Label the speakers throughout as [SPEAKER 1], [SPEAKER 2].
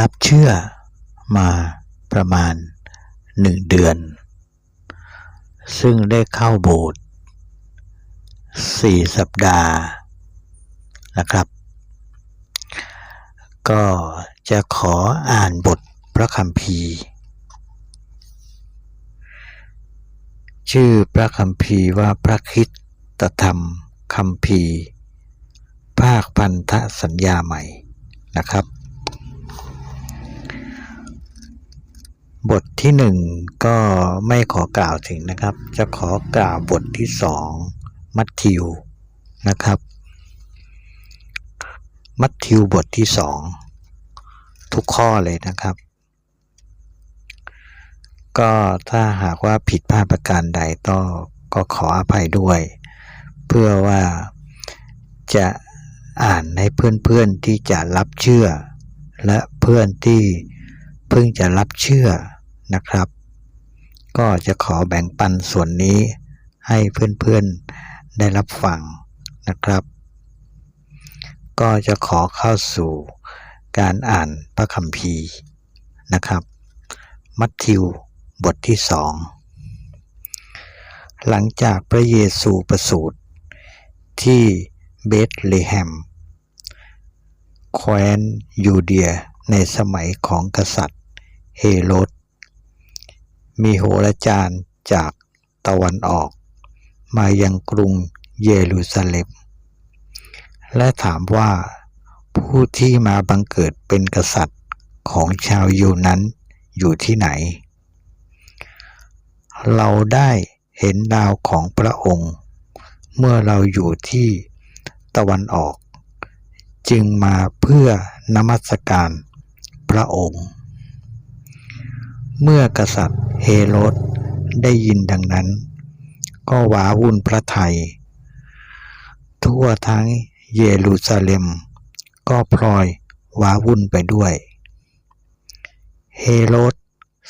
[SPEAKER 1] รับเชื่อมาประมาณหนึ่งเดือน ซึ่งได้เข้าโบสถ์สี่สัปดาห์นะครับ ก็จะขออ่านบทพระคัมภีร์ ชื่อพระคัมภีร์ว่าพระคริสตธรรมคัมภีร์ ภาคพันธสัญญาใหม่นะครับ บทที่หนึ่งก็ไม่ขอกล่าวถึงนะครับ จะขอกล่าวบทที่สองมัทธิวนะครับ มัทธิวบทที่สองทุกข้อเลยนะครับ ก็ถ้าหากว่าผิดพลาดประการใดก็ก็ขออภัยด้วย เพื่อว่าจะอ่านให้เพื่อนๆที่จะรับเชื่อ และเพื่อนที่เพิ่งจะรับเชื่อ นะครับ ก็จะขอแบ่งปันส่วนนี้ให้เพื่อนๆได้รับฟังนะครับ ก็จะขอเข้าสู่การอ่านพระคัมภีร์นะครับ มัทธิวบทที่สองหลังจากพระเยซูประสูติที่เบธเลเฮมแคว้นยูเดียในสมัยของกษัตริย์เฮโรด มีโหราจารย์จากตะวันออก มายังกรุงเยรูซาเล็ม และถามว่าผู้ที่มาบังเกิดเป็นกษัตริย์ของชาวยูนั้นอยู่ที่ไหน เราได้เห็นดาวของพระองค์ เมื่อเราอยู่ที่ตะวันออก จึงมาเพื่อนมัสการพระองค์ เมื่อกษัตริย์ เฮโรดได้ยินดังนั้น ก็หวาวุ่นพระไทย ทั่วทั้งเยรูซาเล็ม ก็พลอยว้าวุ่นไปด้วย เฮโรด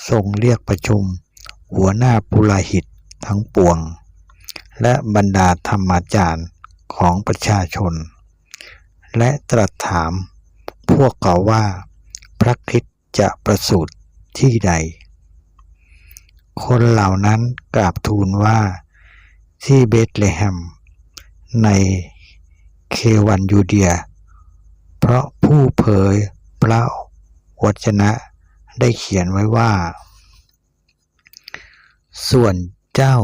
[SPEAKER 1] ทรงเรียกประชุมหัวหน้าปุโรหิตทั้งปวง และบรรดาธรรมาจารย์ของประชาชน และตรัสถามพวกเขาว่าพระคริสต์จะประสูติที่ใด คนเหล่านั้นกราบทูลว่าที่เบธเลเฮม ในเควันยูเดีย เพราะผู้เผยพระวจนะได้เขียนไว้ว่า ส่วนเจ้า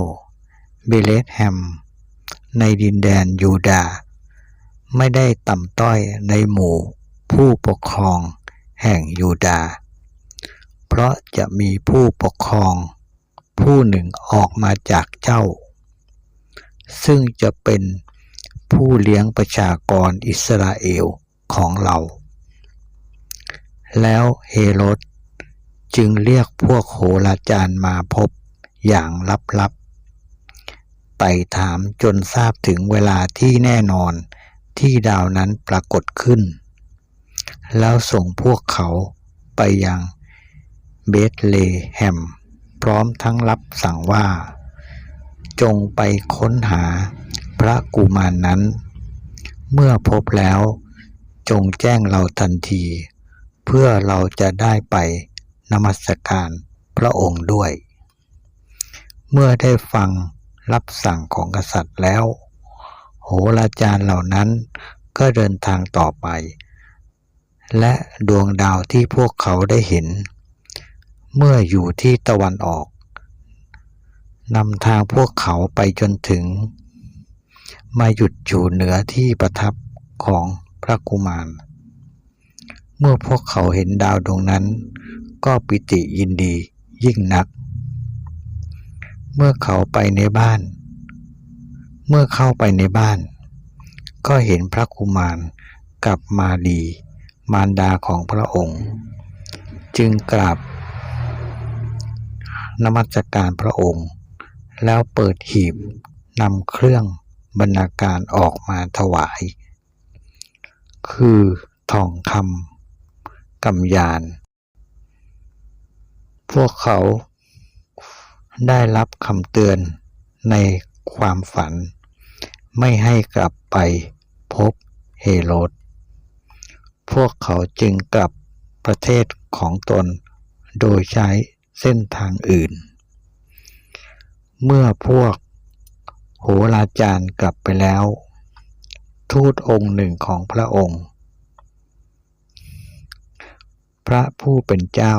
[SPEAKER 1] เบเลธแฮม ในดินแดนยูดา ไม่ได้ต่ำต้อยในหมู่ผู้ปกครองแห่งยูดา เพราะจะมีผู้ปกครอง ผู้หนึ่งออกมาจากเจ้า ซึ่งจะเป็นผู้เลี้ยงประชากรอิสราเอลของเรา แล้วเฮโรดจึงเรียกพวกโหราจารย์มาพบอย่างลับๆไต่ถามจนทราบถึงเวลาที่แน่นอนที่ดาวนั้นปรากฏขึ้น แล้วส่งพวกเขาไปยังเบธเลแฮม พร้อมทั้งรับสั่งว่า จงไปค้นหาพระกุมารนนั้น เมื่อพบแล้ว จงแจ้งเราทันที เพื่อเราจะได้ไปนมัสการพระองค์ด้วย เมื่อได้ฟังรับสั่งของกษัตริย์แล้ว โหราจารย์เหล่านั้นก็เดินทางต่อไป และดวงดาวที่พวกเขาได้เห็น เมื่ออยู่ที่ตะวันออกนำทางพวกเขาไปจนถึง มาหยุดอยู่เหนือที่ประทับของพระกุมาร เมื่อพวกเขาเห็นดาวดวงนั้น ก็ปิติยินดียิ่งนัก เมื่อเขาไปในบ้าน เมื่อเข้าไปในบ้าน ก็เห็นพระกุมารกับมารีมารดาของพระองค์ จึงกราบ นมัสการพระองค์ แล้วเปิดหีบนำเครื่องบรรณาการออกมาถวาย คือทองคำกำยาน พวกเขาได้รับคำเตือนในความฝัน ไม่ให้กลับไปพบเฮโรดพวกเขาจึงกลับประเทศของตนโดยใช้ เส้นทางอื่น เมื่อพวกโหราจารย์กลับไปแล้ว ทูตองค์หนึ่งของพระองค์ พระผู้เป็นเจ้า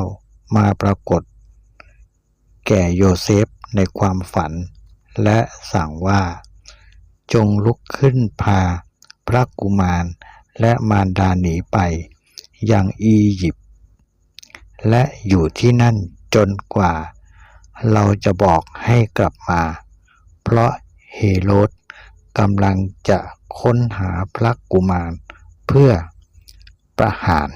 [SPEAKER 1] มาปรากฏ แก่โยเซฟในความฝัน และสั่งว่า จงลุกขึ้นพาพระกุมารและมารดาหนีไปยังอียิปต์และอยู่ที่นั่น จนกว่า เราจะบอกให้กลับมา เพราะเฮโรดกำลังจะค้นหาพระกุมารเพื่อประหาร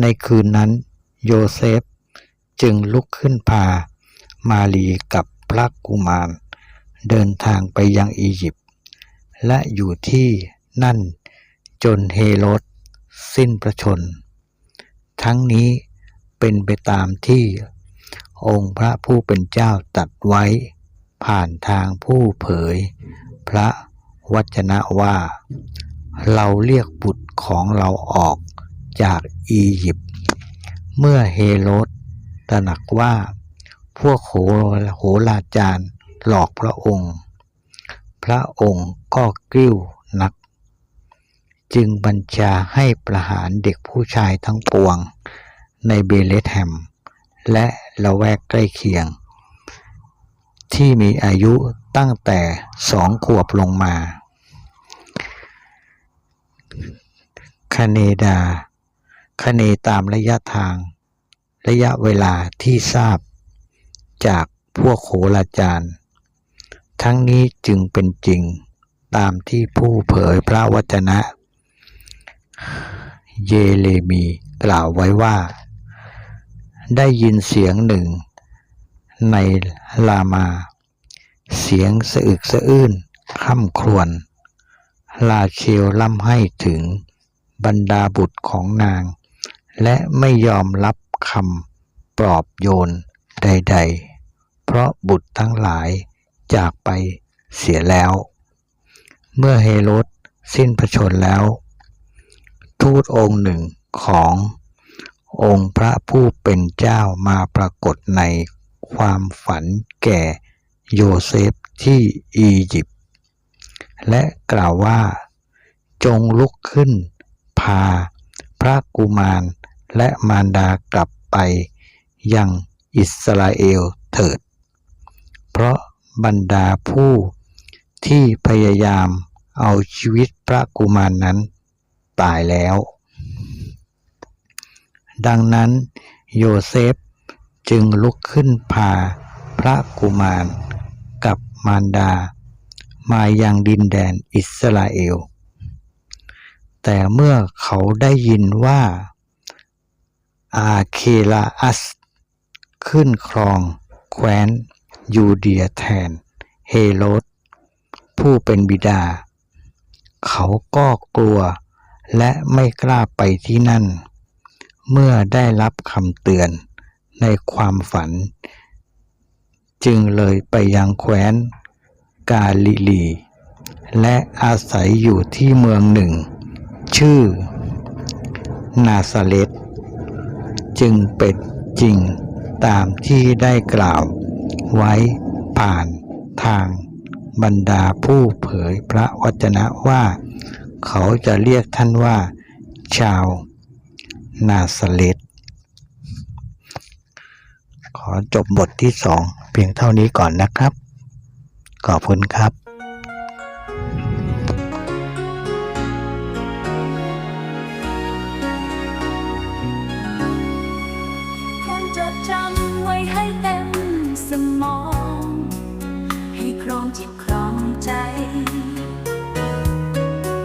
[SPEAKER 1] ในคืนนั้นโยเซฟจึงลุกขึ้นพามารีกับพระกุมาร เดินทางไปยังอียิปต์และอยู่ที่นั่นจนเฮโรดสิ้นพระชนม์ ทั้งนี้เป็นไปตามที่องค์พระผู้เป็นเจ้าตัดไว้ ผ่านทางผู้เผย พระวจนะว่า เราเรียกบุตรของเราออกจากอียิปต์เมื่อเฮโรดตระหนักว่าพวกโหโหราจารย์หลอกพระองค์ พระองค์ก็กริ้ว จึงบัญชาให้ประหารเด็กผู้ชายทั้งปวงในเบเลธแฮม และละแวกใกล้เคียง ที่มีอายุตั้งแต่สองขวบลงมาคเนดาคเนตามระยะทาง ระยะเวลาที่ทราบ จากพวกโหราจารย์ ทั้งนี้จึงเป็นจริงตามที่ผู้เผยพระวจนะ เยเรมีกล่าวไว้ว่า ได้ยินเสียงหนึ่ง ในลามา เสียงสะอึกสะอื้นค่ำครวญลาเชลล่ำให้ถึงบรรดาบุตรของนาง และไม่ยอมรับคำปลอบโยนใด ๆ เพราะบุตรทั้งหลายจากไปเสียแล้ว เมื่อเฮโรดสิ้นพระชนแล้ว ทูตองค์หนึ่งขององค์พระผู้เป็นเจ้ามาปรากฏในความฝันแก่โยเซฟที่อียิปต์และกล่าวว่า จงลุกขึ้น พาพระกุมารและมารดากลับไปยังอิสราเอลเถิด เพราะบรรดาผู้ที่พยายามเอาชีวิตพระกุมารนนั้น ตายแล้ว ดังนั้นโยเซฟจึงลุกขึ้นพาพระกุมารกับมารดา มายังดินแดนอิสราเอล แต่เมื่อเขาได้ยินว่า อาเคลาอัส ขึ้นครองแคว้นยูเดียแทนเฮโรดผู้เป็นบิดา เขาก็กลัว และไม่กล้าไปที่นั่น เมื่อได้รับคำเตือนในความฝัน จึงเลยไปยังแคว้นกาลิลี และอาศัยอยู่ที่เมืองหนึ่ง ชื่อ นาซาเลตจึงเป็นจริงตามที่ได้กล่าวไว้ผ่านทางบรรดาผู้เผยพระวจนะว่า เขาจะเรียกท่านว่า ชาวนาสเลตขอจบบทที่สองเพียงเท่านี้ก่อนนะครับ ขอบคุณครับ